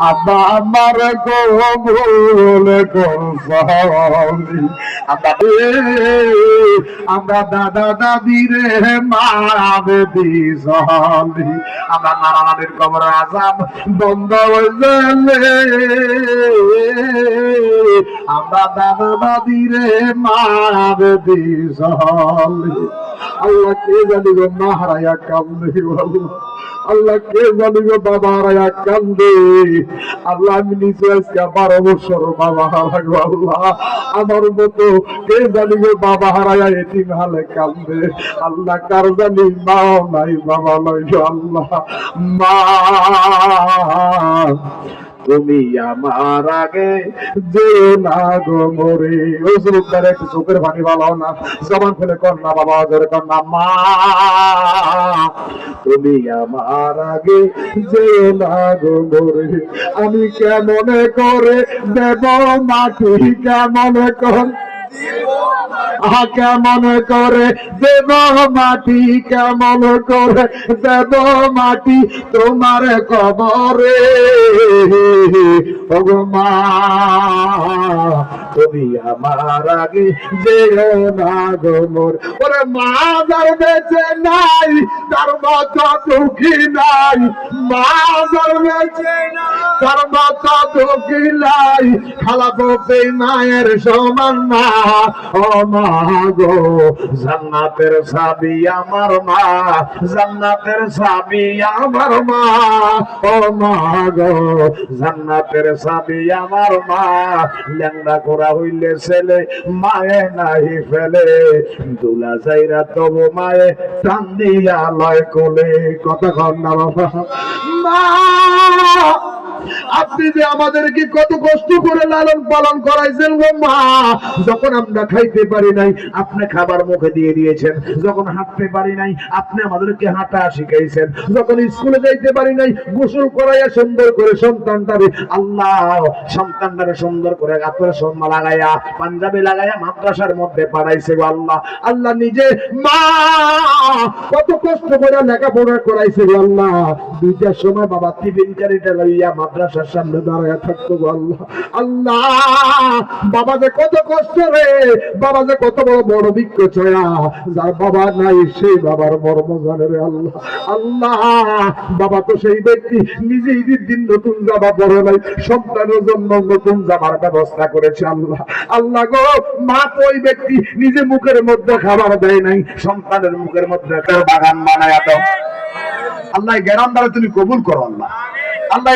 আব্বা আমার কবলি আব্বা রে, আমরা দাদা দাদি রে মারাবে দিসলি আমরা নানির কবর আজাব বন্ধ হয়ে আমরা দাদা দাদি রে মারাবে দিসলি আল্লাহ কে জানি গো মা হারাইয়া কান্দে আল্লাহ আল্লাহ কে জানি বাবা, রায়া কান্দে। আল্লাহ, আমি নিজে আজকে বারো বছর বাবা হারাগো আল্লাহ। আমার মতো কে জানি বাবা হারায়া এটি হালে কান্দে। আল্লাহ, কার জানি মাও নাই, বাবা নাই আল্লাহ। মা তুমি আমার আগে যে না গো মরে। ও সুরুদ্দার একটু চোখের পানি ভালো না। জবান ফেলে না বাবা কর না মা। তুমি আমার আগে যে না গো মরে। আমি কেমন করে দেব মাটি, কেমন কর আহা কেমন করে? দেব মাটি কেমন করে? দেব মাটি তোমার কবরে। ওগো মা তুমি আমার আগে যেও না গো মোর। ওরে মা যার বেঁচে নাই, তার মতো দুঃখী নাই। মা যার বেঁচে তার মতো দুঃখী নাই। খালাবো মায়ের সমান না ও মা গো, জান্নাতের সাবি আমার মা, জান্নাতের সাবি আমার মা। ও মা গো, জান্নাতের সাবি আমার মা। ল্যাংড়া করা হইলে ছেলে, মায়ে নাহি ফেলে। দুলা যাইরা তব মায়ে টান দিয়া লয় কোলে। কথা না বাবা। মা! আপনি যে আমাদেরকে কত কষ্ট করে লালন পালন করাইছেন গো মা, যখন আমরা খাইতে পারি নাই, আপনি খাবার মুখে দিয়ে দিয়েছেন। যখন হাঁটতে পারি নাই, আপনি আমাদেরকে হাঁটা শিখাইছেন। যখন স্কুলে যাইতে পারি নাই, গোসল করাইয়া সুন্দর করে সন্তানটারে আল্লাহ সন্তানটারে সুন্দর করে আপনার সম্মা লাগাইয়া, পাঞ্জাবি লাগাইয়া মাদ্রাসার মধ্যে পাঠাইছে গো আল্লাহ। আল্লাহ নিজে, মা, কত কষ্ট করে লেখাপড়া করাইছে গো আল্লাহ। দুইটার সময় বাবা টিফিন কারিটা লইয়া মাদ্রাসার সামনে দাঁড়ায় থাকতো আল্লাহ। আল্লাহ, বাবা যে কত কষ্ট রে, বাবা যে কত বড় বড় বৃক্ষ ছয়া। যার বাবা নাই, সেই বাবার মর্ম জানে রে আল্লাহ। আল্লাহ, বাবা তো সেই ব্যক্তি নিজে ঈদের দিন নতুন জামা পরে নাই, সন্তানের জন্য নতুন জামার ব্যবস্থা করেছে আল্লাহ। আল্লাহ গো, মা তো ওই ব্যক্তি, নিজে মুখের মধ্যে খাবার দেয় নাই, সন্তানের মুখের মধ্যে বাগান বানায় আল্লাহ গ্যারাম দ্বারা তুমি কবুল করো আল্লাহ। আল্লাহ